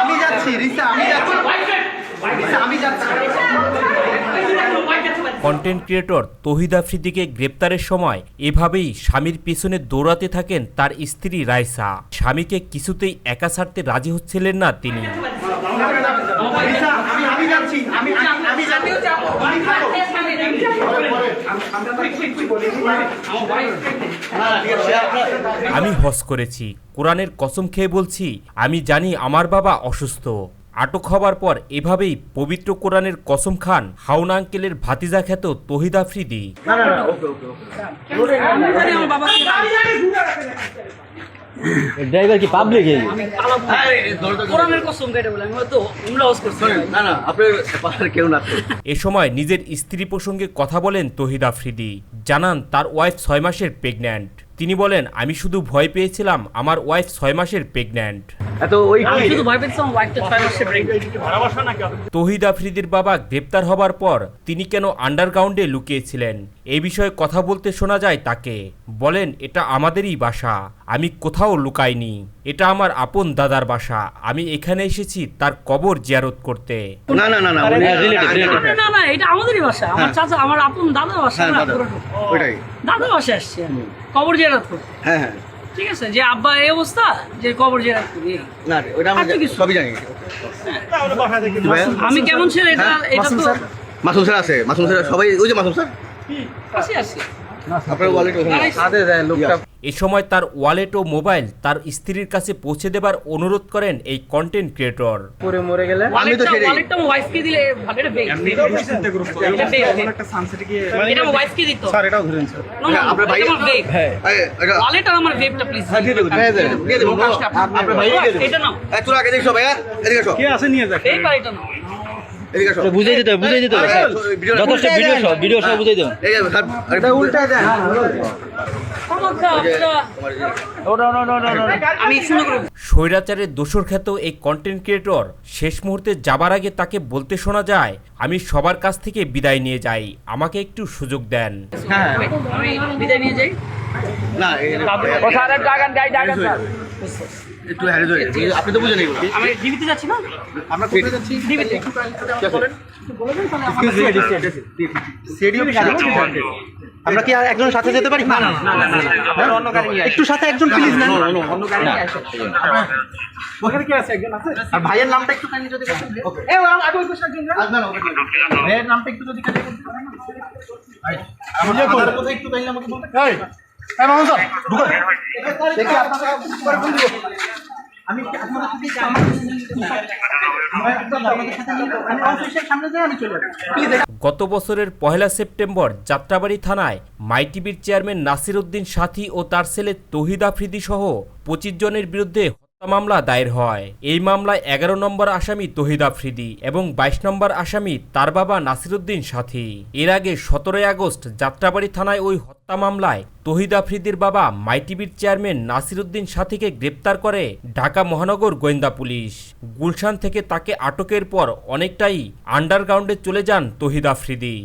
আমি যাচ্ছি রিসা আমি যাচ্ছি কন্টেন্ট ক্রিয়েটর তহিদ আফ্রিদিকে গ্রেপ্তারের সময় এভাবেই স্বামীর পিছনে দৌড়াতে থাকেন তার স্ত্রী রাইসা। স্বামীকে কিছুতেই একা ছাড়তে রাজি হচ্ছিলেন না তিনি রিসা আমি আমি যাচ্ছি আমি আমি আমি যাচ্ছি আমি যাব। আমি হস করেছি কোরআনের কসম খেয়ে বলছি আমি জানি আমার বাবা অসুস্থ। আটক হবার পর এভাবেই পবিত্র কোরআনের কসম খান হাওনা আঙ্কেলের ভাতিজা খ্যাত তহিদ আফ্রিদি। ড্রাইভার কি পাবলিক এই। এ সময় নিজের স্ত্রী প্রসঙ্গে কথা বলেন তহিদ আফ্রিদি। জানান তার ওয়াইফ ছয় মাসের প্রেগন্যান্ট তিনি বলেন আমি শুধু ভয় পেয়েছিলাম আমার ওয়াইফ ছয় মাসের প্রেগন্যান্ট তহিদ আফ্রিদির বাবা গ্রেপ্তার হবার পর তিনি কেন আন্ডারগ্রাউন্ডে লুকিয়েছিলেন? এ বিষয়ে কথা বলতে শোনা যায় তাকে। বলেন এটা আমাদেরই বাসা। আমি কোথাও লুকাইনি। এটা আমার আপন দাদার বাসা। আমি এখানে এসেছি তার কবর জিয়ারত করতে। না না না না। না, না এটা আমাদেরই বাসা। আমার চাচা আমার আপন দাদা বাসা হ্যাঁ না ওইটাই। দাদা বাসা আসছে আমি। কবর জিয়ারত করতে। হ্যাঁ হ্যাঁ। ঠিক আছে যে আব্বা এই অবস্থা যে কবর জিয়ারত করি না ওটা আমরা। সবই জানি। আমি কেমন ছিল এটা হ্যাঁ, এটা তো মাসুম স্যার আছে মাসুম স্যার সবাই ওই যে মাসুম স্যার? আসি আসি। এ সময় তার ওয়ালেট ও মোবাইল তার স্ত্রীর কাছে পৌঁছে দেবার অনুরোধ করেন এই কন্টেন্ট ক্রিয়েটর আমি তো সেটাই ওয়ালেটটা আমার ওয়াইফকে দিলে ভালো এটা বেগ এটা বেগ। এটা ওয়াইফকে দিত। স্যার এটাও ধরেন স্যার আপনার ভাই- আমার বেগ। এই, এটা ওয়ালেট আর আমার বেগটা প্লিজ হ্যাঁ, দিয়ে দেবো, দিয়ে দিয়ে দেবো। আপনার ভাই এটা নাও। তোরা আগে দেখি সব ভাইয়া। এদিকে আসো। এই পার নাও। এদিকে আসো বুঝাই দিতে হবে বুঝাই দিতে হবে। হ্যাঁ, যথেষ্ট ভিডিও সব ভিডিও সব বুঝাই দেবেন এই যে, স্যার, আরেকটা উল্টা দেন ক্ষমতা, এটা- আমি শুনে করে। স্বৈরাচারের দোসর খ্যাত এই কন্টেন্ট ক্রিয়েটর শেষ মুহূর্তে যাবার আগে তাকে বলতে শোনা যায় আমি সবার কাছ থেকে বিদায় নিয়ে যাই আমাকে একটু সুযোগ দেন। আমি বিদায় নিয়ে যাই। না একটু হ্যারে ধরে আপনি তো বুঝেন এগুলো আমি ডিবিতে যাচ্ছি না? আমরা কোথায় যাচ্ছি? ডিবিতে। বলেন। আমরা কি আর একজন সাথে যেতে পারি? না না একটু সাথে একজন প্লিজ না ওখানে কি আছে? একজন আছে? আর ভাইয়ের নামটা একটু কাইন্ডলি যদি বলতেন এ আগে ওই পাশে একজন না? ভাইয়ের নামটা একটু যদি কাইন্ডলি বলতে পারেন। না? আমার কথাটা কোথায় একটু কাইন্ডলি আমাকে বলতে এই মামুন স্যার ঢুকো। দেখি আমি প্লিজ গত বছরের পহেলা সেপ্টেম্বর যাত্রাবাড়ি থানায় মাইটিবির চেয়ারম্যান নাসির উদ্দিন সাথী ও তার ছেলে তহিদ আফ্রিদি সহ পঁচিশ জনের বিরুদ্ধে মামলা দায়ের হয়। এই মামলায় এগারো নম্বর আসামি তহিদ আফ্রিদি এবং বাইশ নম্বর আসামি তার বাবা নাসিরুদ্দিন সাথী। এর আগে সতেরোই আগস্ট যাত্রাবাড়ি থানায় ওই হত্যা মামলায় তহিদ আফ্রিদির বাবা মাইটিভির চেয়ারম্যান নাসিরুদ্দিন সাথীকে গ্রেপ্তার করে ঢাকা মহানগর গোয়েন্দা পুলিশ। গুলশান থেকে তাকে আটকের পর অনেকটাই আন্ডারগ্রাউন্ডে চলে যান তহিদ আফ্রিদি।